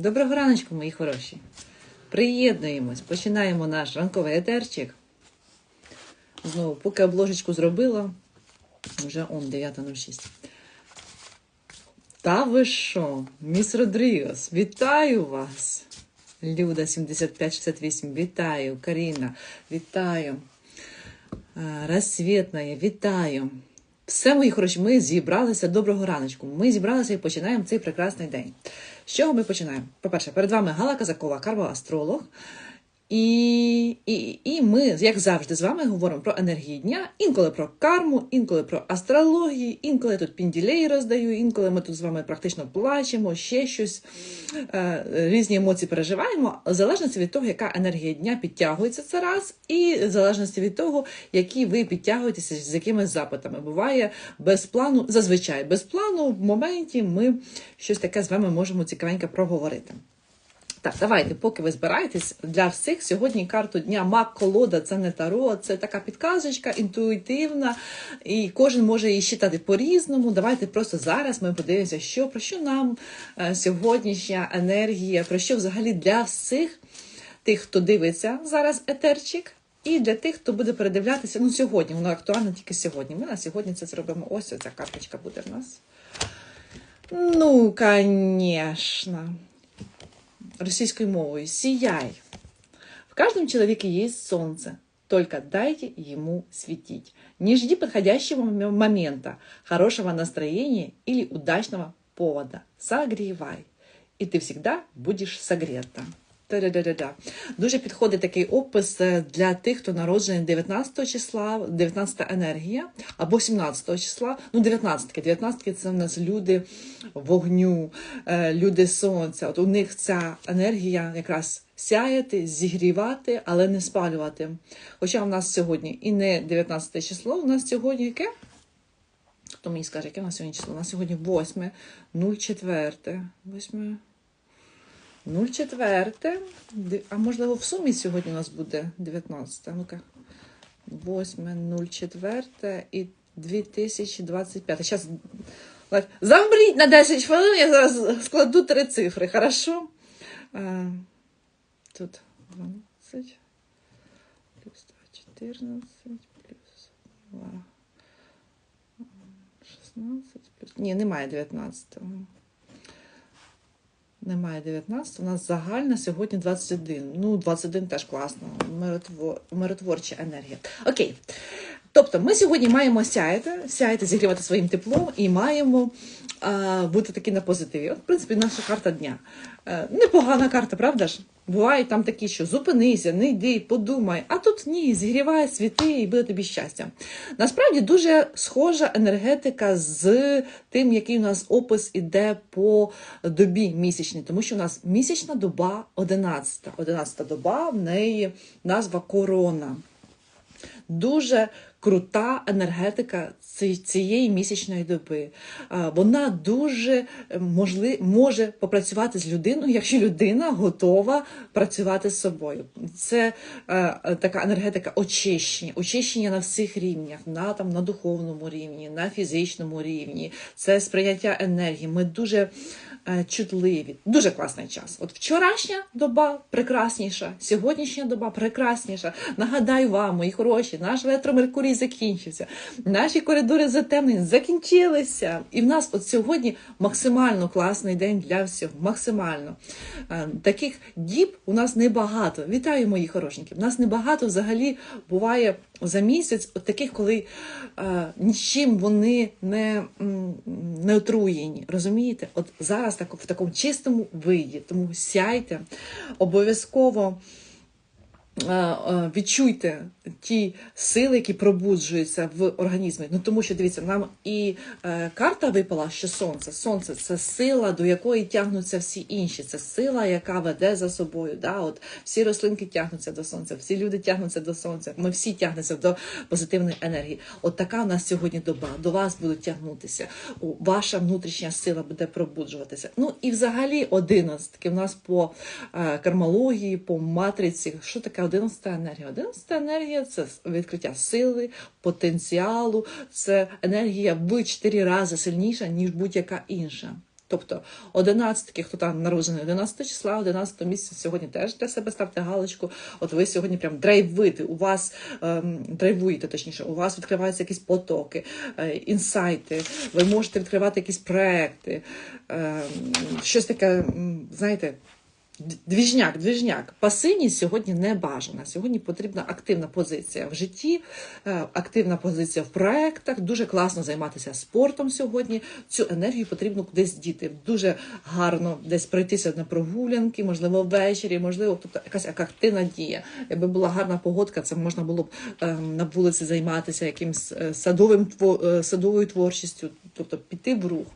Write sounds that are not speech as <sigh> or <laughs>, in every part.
Доброго раночку, мої хороші. Приєднуємось, починаємо наш ранковий етерчик. Знову, поки обложечку зробила, вже он 9.06. Та ви що, міс Родрігос, вітаю вас! Люда 7568, вітаю, Каріна, вітаю. Е, Розсвітна, вітаю. Все, мої хороші, ми зібралися. Доброго раночку. Ми зібралися і починаємо цей прекрасний день. З чого ми починаємо? По-перше, перед вами Гала Казакова, карвоастролог. І, і, і ми, як завжди, з вами говоримо про енергії дня, інколи про карму, інколи про астрологію, інколи тут пінділей роздаю, інколи ми тут з вами практично плачемо, ще щось, е, різні емоції переживаємо, в залежності від того, яка енергія дня підтягується це раз, і в залежності від того, які ви підтягуєтеся з якими запитами. Буває без плану, зазвичай без плану, в моменті ми щось таке з вами можемо цікавенько проговорити. Так, давайте, поки ви збираєтесь для всіх сьогодні карту дня мак колода це не таро, це така підказочка інтуїтивна, і кожен може її читати по-різному. Давайте просто зараз ми подивимося, що про що нам е, сьогоднішня енергія, про що взагалі для всіх тих, хто дивиться зараз етерчик, і для тих, хто буде передивлятися. Ну, сьогодні, воно актуально тільки сьогодні. Ми на сьогодні це зробимо. Ось ця карточка буде в нас. Ну, звісно российской мовой «Сияй». В каждом человеке есть солнце, только дайте ему светить. Не жди подходящего момента, хорошего настроения или удачного повода. Согревай, и ты всегда будешь согрета. Та-да-да-да-да. Дуже підходить такий опис е, для тих, хто народжений 19 числа, 19 енергія, або 17 числа. Ну, 19 19 це в нас люди вогню, е, люди сонця. От у них ця енергія якраз сяяти, зігрівати, але не спалювати. Хоча у нас сьогодні і не 19 число, у нас сьогодні яке? Хто мені скаже, яке у нас сьогодні число? У нас сьогодні 8, 04, 8. 04, Ди- а можливо в сумі сьогодні у нас буде 19. Ну-ка. 8, 04 і 2025. Зараз замріть на 10 хвилин, я зараз складу три цифри, хорошо? Тут 12 плюс 2, 14 плюс 2, 16 плюс... Ні, немає 19. Немає 19, у нас загальна сьогодні 21. Ну, 21 теж класно. Миротвор... Миротворча енергія. Окей. Тобто, ми сьогодні маємо сяяти, сяяти, зігрівати своїм теплом і маємо а, бути такі на позитиві. От, в принципі, наша карта дня. Е, непогана карта, правда ж? Бувають там такі, що зупинися, не йди, подумай. А тут ні, зігріває світи і буде тобі щастя. Насправді дуже схожа енергетика з тим, який у нас опис іде по добі місячній, тому що у нас місячна доба 11. 11 доба, в неї назва корона. Дуже крута енергетика цієї місячної доби. Вона дуже е, можли, може попрацювати з людиною, якщо людина готова працювати з собою. Це е, така енергетика очищення, очищення на всіх рівнях, на, там, на духовному рівні, на фізичному рівні. Це сприйняття енергії. Ми дуже чутливі. Дуже класний час. От вчорашня доба прекрасніша, сьогоднішня доба прекрасніша. Нагадаю вам, мої хороші, наш електромеркурій закінчився. Наші коридори затемнені закінчилися. І в нас от сьогодні максимально класний день для всього. Максимально. Е, Таких діб у нас небагато. Вітаю, мої хорошенькі. У нас небагато взагалі буває за місяць, от таких, коли е, нічим вони не, не отруєні. Розумієте? От зараз так, в такому чистому виді. Тому сяйте, обов'язково. е, е, Відчуйте ті сили, які пробуджуються в організмі. Ну тому що дивіться, нам і е, карта випала, що сонце. Сонце це сила, до якої тягнуться всі інші. Це сила, яка веде за собою. Да? От всі рослинки тягнуться до сонця, всі люди тягнуться до сонця. Ми всі тягнемося до позитивної енергії. От така у нас сьогодні доба. До вас будуть тягнутися. Ваша внутрішня сила буде пробуджуватися. Ну і взагалі одинадцятки. У нас по е, кармології, по матриці. Що таке одинадцята енергія? Одинадцята енергія це відкриття сили, потенціалу, це енергія в чотири рази сильніша, ніж будь-яка інша. Тобто 11, хто там народжений 11 числа, 11 місяця сьогодні теж для себе ставте галочку. От ви сьогодні прям драйвите, у вас ем, драйвуєте, точніше, у вас відкриваються якісь потоки, е, інсайти, ви можете відкривати якісь проекти, ем, щось таке, знаєте. Двіжняк, двіжняк. Пасивність сьогодні не бажана. Сьогодні потрібна активна позиція в житті, е, активна позиція в проектах. Дуже класно займатися спортом сьогодні. Цю енергію потрібно кудись діти. Дуже гарно десь пройтися на прогулянки, можливо, ввечері, можливо, тобто якась як активна дія. Якби була гарна погодка, це можна було б е, на вулиці займатися якимсь е, садовим е, садовою творчістю, тобто піти в рух.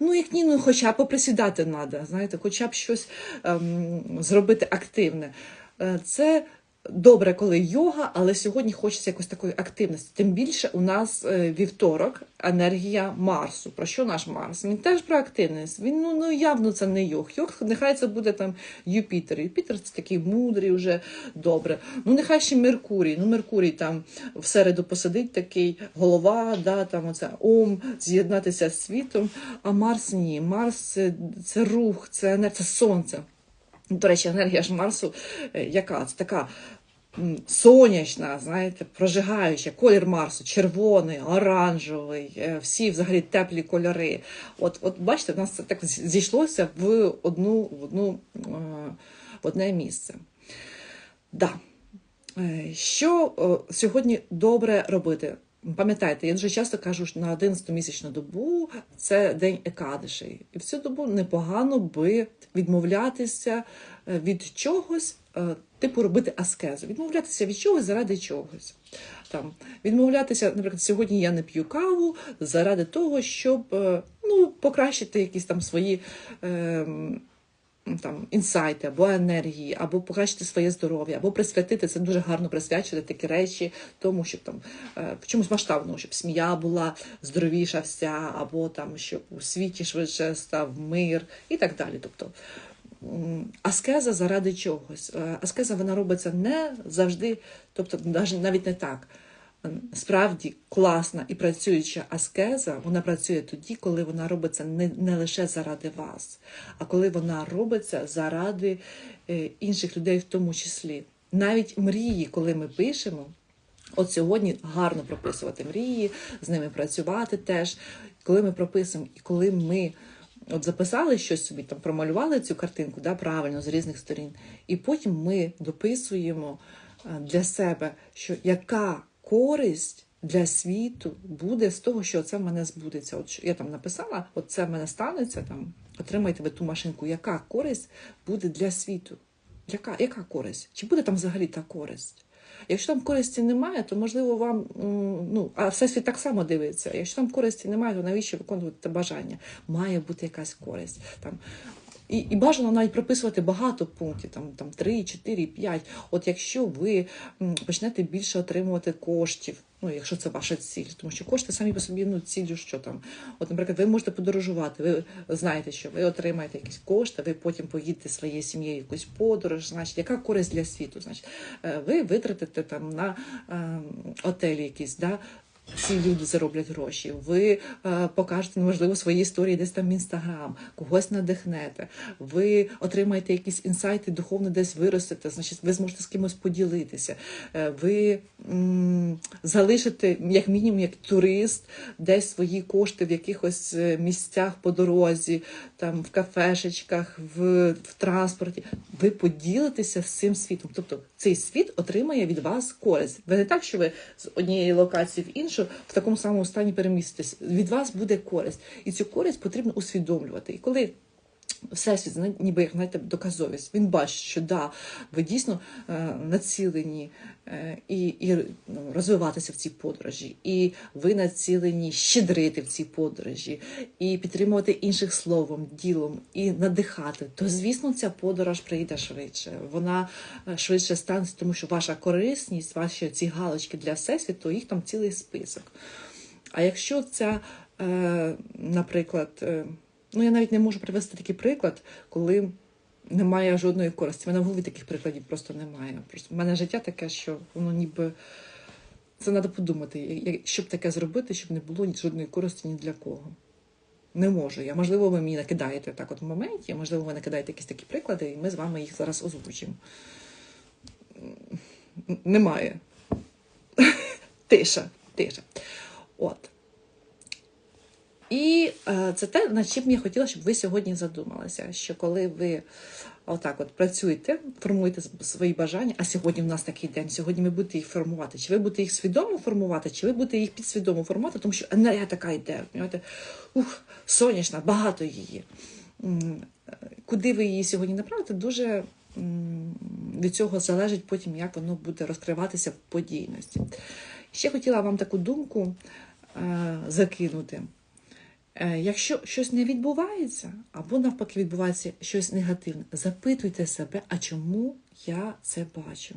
Ну, як ні, ну хоча б поприсідати треба, знаєте, хоча б щось ем, зробити активне. Е, Це добре, коли йога, але сьогодні хочеться якось такої активності. Тим більше у нас е, вівторок енергія Марсу. Про що наш Марс? Він теж про активність. Він ну, ну явно це не йог. Йог, нехай це буде там Юпітер. Юпітер це такий мудрий, вже добре. Ну нехай ще Меркурій. Ну Меркурій там в середу посидить такий голова, да, там оце ом, з'єднатися з світом. А Марс ні. Марс це, це рух, це енергія, це сонце. До речі, енергія ж Марсу, е, яка це така сонячна, знаєте, прожигаюча, колір Марсу, червоний, оранжевий, е, всі взагалі теплі кольори. От, от бачите, в нас це так зійшлося в одну, в одну е, в одне місце. Да. Що сьогодні добре робити? Пам'ятайте, я дуже часто кажу, що на 11 місячну добу це день екадишей. І в цю добу непогано би відмовлятися е, від чогось, е, типу робити аскезу. Відмовлятися від чогось заради чогось. Там, відмовлятися, наприклад, сьогодні я не п'ю каву заради того, щоб е, ну, покращити якісь там свої. ем, там інсайти або енергії, або покращити своє здоров'я, або присвятити це дуже гарно присвячувати такі речі, тому щоб там е, в чомусь масштабному, щоб сім'я була здоровіша вся, або там щоб у світі швидше став мир і так далі. Тобто аскеза заради чогось. Е, Аскеза вона робиться не завжди, тобто навіть не так. Справді класна і працююча аскеза, вона працює тоді, коли вона робиться не, не лише заради вас, а коли вона робиться заради е, інших людей в тому числі. Навіть мрії, коли ми пишемо, От сьогодні гарно прописувати мрії, з ними працювати теж. Коли ми прописуємо і коли ми от записали щось собі, там промалювали цю картинку да, правильно з різних сторін, і потім ми дописуємо е, для себе, що яка користь для світу буде з того, що це в мене збудеться. От я там написала, от це в мене станеться, там отримайте ви ту машинку, яка користь буде для світу? Яка, яка користь? Чи буде там взагалі та користь? Якщо там користі немає, то можливо вам ну а всесвіт так само дивиться. Якщо там користі немає, то навіщо виконувати те бажання? Має бути якась користь там. І, і бажано навіть прописувати багато пунктів, там, там 3, 4, 5. От якщо ви почнете більше отримувати коштів, ну якщо це ваша ціль, тому що кошти самі по собі ну, ціллю, що там. От, наприклад, ви можете подорожувати, ви знаєте, що ви отримаєте якісь кошти, ви потім поїдете своєю сім'єю якусь подорож, значить, яка користь для світу? Значить, е, ви витратите там на е, отелі якісь, да, ці люди зароблять гроші. Ви е, покажете, можливо, свої історії десь там в інстаграм, когось надихнете. Ви отримаєте якісь інсайти, духовно десь виростете, значить, ви зможете з кимось поділитися. Е, ви м, залишите, як мінімум, як турист, десь свої кошти в якихось е, місцях по дорозі, там в кафешечках, в, в транспорті. Ви поділитеся з цим світом. Тобто цей світ отримає від вас користь. Ви не так, що ви з однієї локації в іншу в такому самому стані переміститись. Від вас буде користь, і цю користь потрібно усвідомлювати. І коли Всесвіт, ніби як знаєте, доказовість. Він бачить, що да, ви дійсно е, націлені е, і, і ну, розвиватися в цій подорожі, і ви націлені щедрити в цій подорожі, і підтримувати інших словом, ділом, і надихати. То звісно, ця подорож прийде швидше. Вона е, швидше станеться, тому що ваша корисність, ваші ці галочки для всесвіту, їх там цілий список. А якщо ця, наприклад, ну я навіть не можу привести такий приклад, коли немає жодної користі. У мене в голові таких прикладів просто немає. Просто в мене життя таке, що воно ніби це треба подумати, я- я- що б таке зробити, щоб не було жодної користі ні для кого. Не можу я. Можливо, ви мені накидаєте так от в моменті, можливо, ви накидаєте якісь такі приклади, і ми з вами їх зараз озвучимо. Немає. <laughs> Тиша, тиша. От. І е, це те, над чим я хотіла, щоб ви сьогодні задумалися, що коли ви отак от працюєте, формуєте свої бажання, а сьогодні в нас такий день, сьогодні ви будете їх формувати. Чи ви будете їх свідомо формувати, чи ви будете їх підсвідомо формувати, тому що енергія така йде. Ух, сонячна, багато її. Куди ви її сьогодні направите, дуже від цього залежить потім, як воно буде розкриватися в подійності. Ще хотіла вам таку думку е, закинути. Е, Якщо щось не відбувається, або навпаки відбувається щось негативне, запитуйте себе, а чому я це бачу?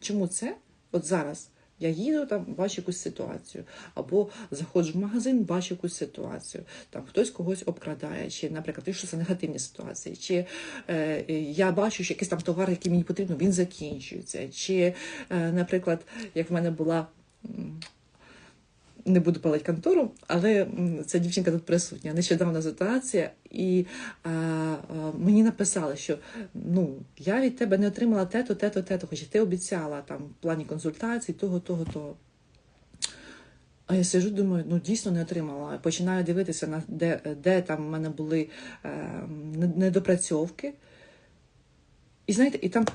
Чому це? От зараз я їду, там бачу якусь ситуацію, або заходжу в магазин, бачу якусь ситуацію. Там хтось когось обкрадає, чи, наприклад, якщо це негативні ситуації, чи е, я бачу, що якийсь там товар, який мені потрібно, він закінчується. Чи, е, наприклад, як в мене була. Не буду палити контору, але ця дівчинка тут присутня. Нещодавна ситуація, і а, а, мені написали, що ну я від тебе не отримала те-то, те-то, те-то, хоча ти обіцяла там в плані консультацій, того, того, того. А я сижу, думаю, ну дійсно не отримала. Починаю дивитися, на де, де там в мене були е, недопрацьовки. І знаєте, і там,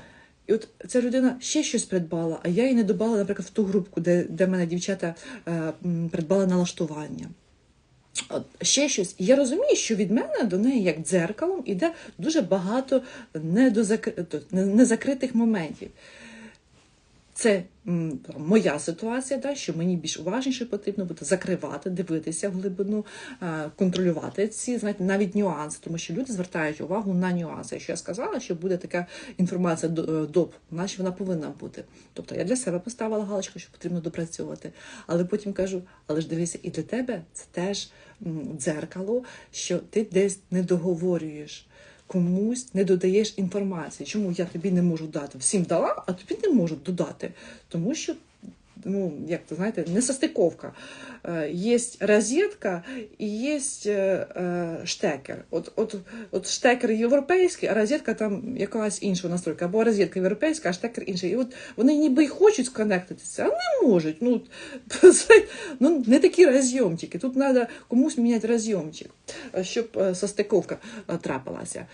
і от ця людина ще щось придбала, а я її не добала, наприклад, в ту групку, де, де мене дівчата е, м, придбали налаштування. От, ще щось. І я розумію, що від мене до неї, як дзеркалом, іде дуже багато недозакри... незакритих моментів. Це моя ситуація, да, що мені більш уважніше потрібно буде закривати, дивитися в глибину, контролювати ці знаєте, навіть нюанси, тому що люди звертають увагу на нюанси. Якщо я сказала, що буде така інформація е, доп, значить вона повинна бути. Тобто я для себе поставила галочку, що потрібно допрацьовувати. Але потім кажу: але ж дивися, і для тебе це теж дзеркало, що ти десь не договорюєш комусь не додаєш інформації. Чому я тобі не можу дати? Всім дала, а тобі не можу додати. Тому що, ну, як то знаєте, несостиковка. Е, Є розетка і є е, е, штекер. От, от, от штекер європейський, а розетка там якась інша настройка. Або розетка європейська, а штекер інший. І от вони ніби й хочуть сконектитися, а не можуть. Ну, <laughs> ну не такі розйомчики. Тут треба комусь міняти розйомчик, щоб состиковка трапилася.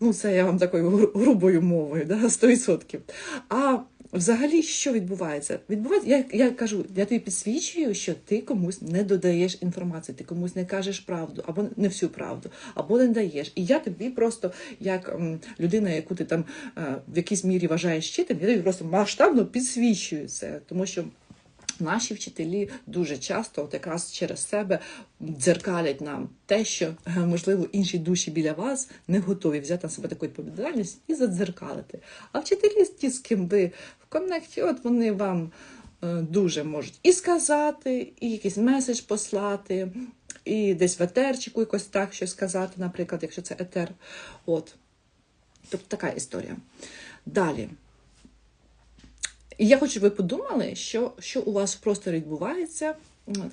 Ну, це я вам такою грубою мовою, да, 100%. А взагалі, що відбувається? Відбувається, я, я кажу, я тобі підсвічую, що ти комусь не додаєш інформації, ти комусь не кажеш правду, або не всю правду, або не даєш. І я тобі просто, як м, людина, яку ти там е, в якійсь мірі вважаєш вчителем, я тобі просто масштабно підсвічую це, тому що. Наші вчителі дуже часто, от якраз через себе, дзеркалять нам те, що е, можливо інші душі біля вас не готові взяти на себе таку відповідальність і задзеркалити. А вчителі, ті, з ким ви в коннекті, от вони вам е, дуже можуть і сказати, і якийсь меседж послати, і десь в етерчику якось так щось сказати, наприклад, якщо це етер. От. Тобто така історія. Далі. І я хочу, щоб ви подумали, що, що у вас в просторі відбувається,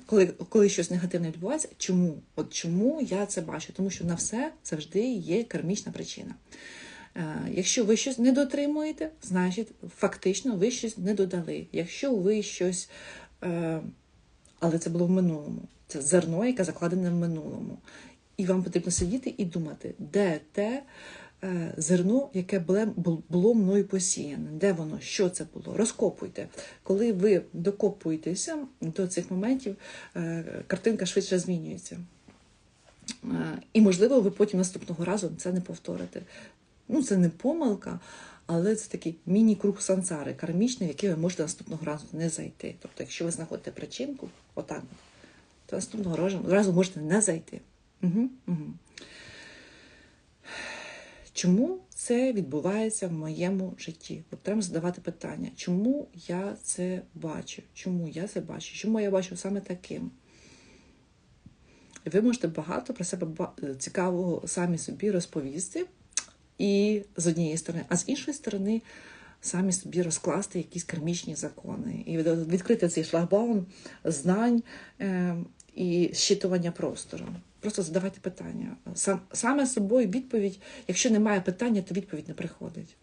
коли, коли щось негативне відбувається. Чому? От чому я це бачу? Тому що на все завжди є кармічна причина. Е, Якщо ви щось не дотримуєте, значить фактично ви щось не додали. Якщо ви щось, е, але це було в минулому, це зерно, яке закладене в минулому. І вам потрібно сидіти і думати, де те зерно, яке було мною посіяне, де воно, що це було. Розкопуйте. Коли ви докопуєтеся до цих моментів, е, картинка швидше змінюється. Е, І, можливо, ви потім наступного разу це не повторите. Ну, це не помилка, але це такий міні-круг сансари, кармічний, в який ви можете наступного разу не зайти. Тобто, якщо ви знаходите причинку, отак, то наступного разу можете не зайти. Угу, угу. Чому це відбувається в моєму житті? От треба задавати питання, чому я це бачу? Чому я це бачу? Чому я бачу саме таким? Ви можете багато про себе цікавого самі собі розповісти, і з однієї сторони, а з іншої сторони, самі собі розкласти якісь кармічні закони і відкрити цей шлагбаум знань е, і щитування простору. Просто задавайте питання. Сам, саме собою відповідь, якщо немає питання, то відповідь не приходить.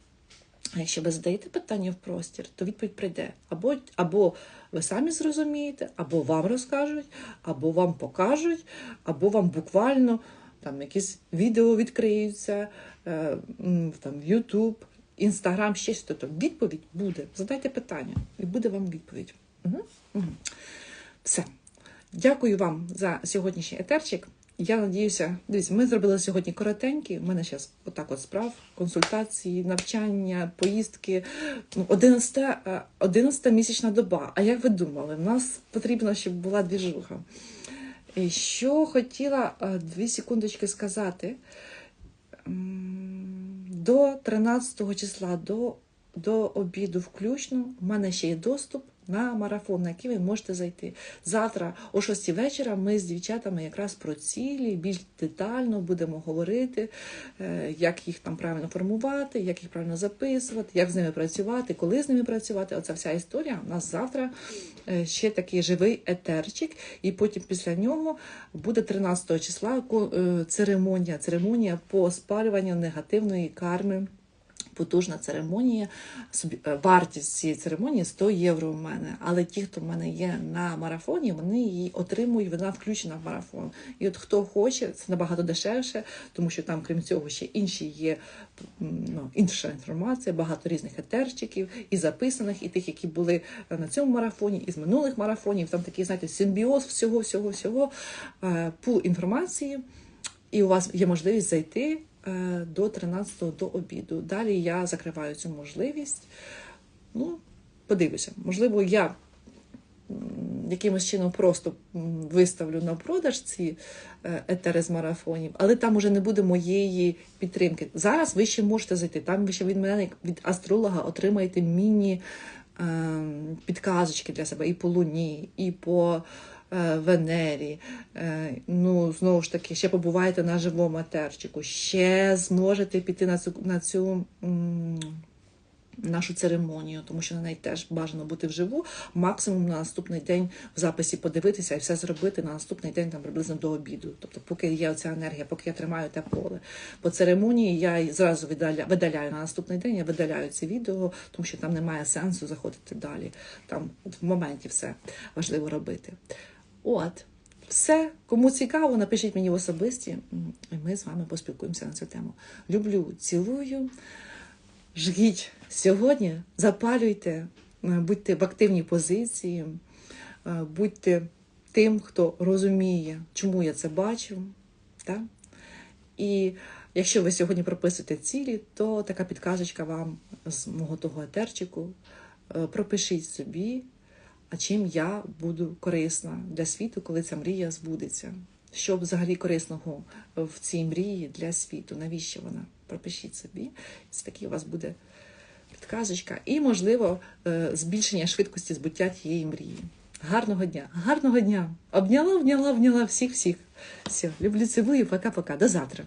А якщо ви задаєте питання в простір, то відповідь прийде. Або, або ви самі зрозумієте, або вам розкажуть, або вам покажуть, або вам буквально там якісь відео відкриються, е, там YouTube, Інстаграм, ще щось. Тобто відповідь буде. Задайте питання, і буде вам відповідь. Угу. Угу. Все. Дякую вам за сьогоднішній етерчик. Я надіюся, дивіться, ми зробили сьогодні коротенькі. У мене зараз отак от справ, консультації, навчання, поїздки. Ну, 11, е, 11 місячна доба. А як ви думали, в нас потрібно, щоб була двіжуха. І що хотіла е, дві секундочки сказати. До 13 числа, до, до обіду включно, в мене ще є доступ на марафон, на який ви можете зайти. Завтра о 6 вечора ми з дівчатами якраз про цілі більш детально будемо говорити, е, як їх там правильно формувати, як їх правильно записувати, як з ними працювати, коли з ними працювати. Оця вся історія. У нас завтра е, ще такий живий етерчик, і потім після нього буде 13 числа е, церемонія, церемонія по спалюванню негативної карми. Потужна церемонія. Е, Вартість цієї церемонії 100 євро у мене. Але ті, хто в мене є на марафоні, вони її отримують, вона включена в марафон. І от хто хоче, це набагато дешевше, тому що там, крім цього, ще інші є ну, інша інформація, багато різних етерчиків, і записаних, і тих, які були на цьому марафоні, і з минулих марафонів. Там такий, знаєте, симбіоз всього, всього, всього, е, пул інформації і у вас є можливість зайти до 13-го до обіду. Далі я закриваю цю можливість. Ну, подивлюся. Можливо, я якимось чином просто виставлю на продаж ці е, етери з марафонів, але там уже не буде моєї підтримки. Зараз ви ще можете зайти. Там ви ще від мене, від астролога, отримаєте міні е, підказочки для себе і по луні, і по е, Венері. Е, Ну, знову ж таки, ще побуваєте на живому етерчику, ще зможете піти на цю на цю. Нашу церемонію, тому що на неї теж бажано бути вживу, максимум на наступний день в записі подивитися і все зробити на наступний день там приблизно до обіду. Тобто, поки є оця енергія, поки я тримаю те поле. По церемонії я зразу видаля, видаляю на наступний день, я видаляю це відео, тому що там немає сенсу заходити далі. Там в моменті все важливо робити. От. Все, кому цікаво, напишіть мені особисті, і ми з вами поспілкуємося на цю тему. Люблю, цілую. Жгіть сьогодні, запалюйте, е, будьте в активній позиції, е, будьте тим, хто розуміє, чому я це бачу. Так? І якщо ви сьогодні прописуєте цілі, то така підказочка вам з мого того етерчику. Е, Пропишіть собі, а чим я буду корисна для світу, коли ця мрія збудеться. Що взагалі корисного в цій мрії для світу? Навіщо вона? Пропишіть собі. Це такий у вас буде підказочка. І, можливо, е, збільшення швидкості збуття тієї мрії. Гарного дня! Гарного дня! Обняла, обняла, обняла всіх-всіх. Все, люблю, цілую, пока-пока. До завтра.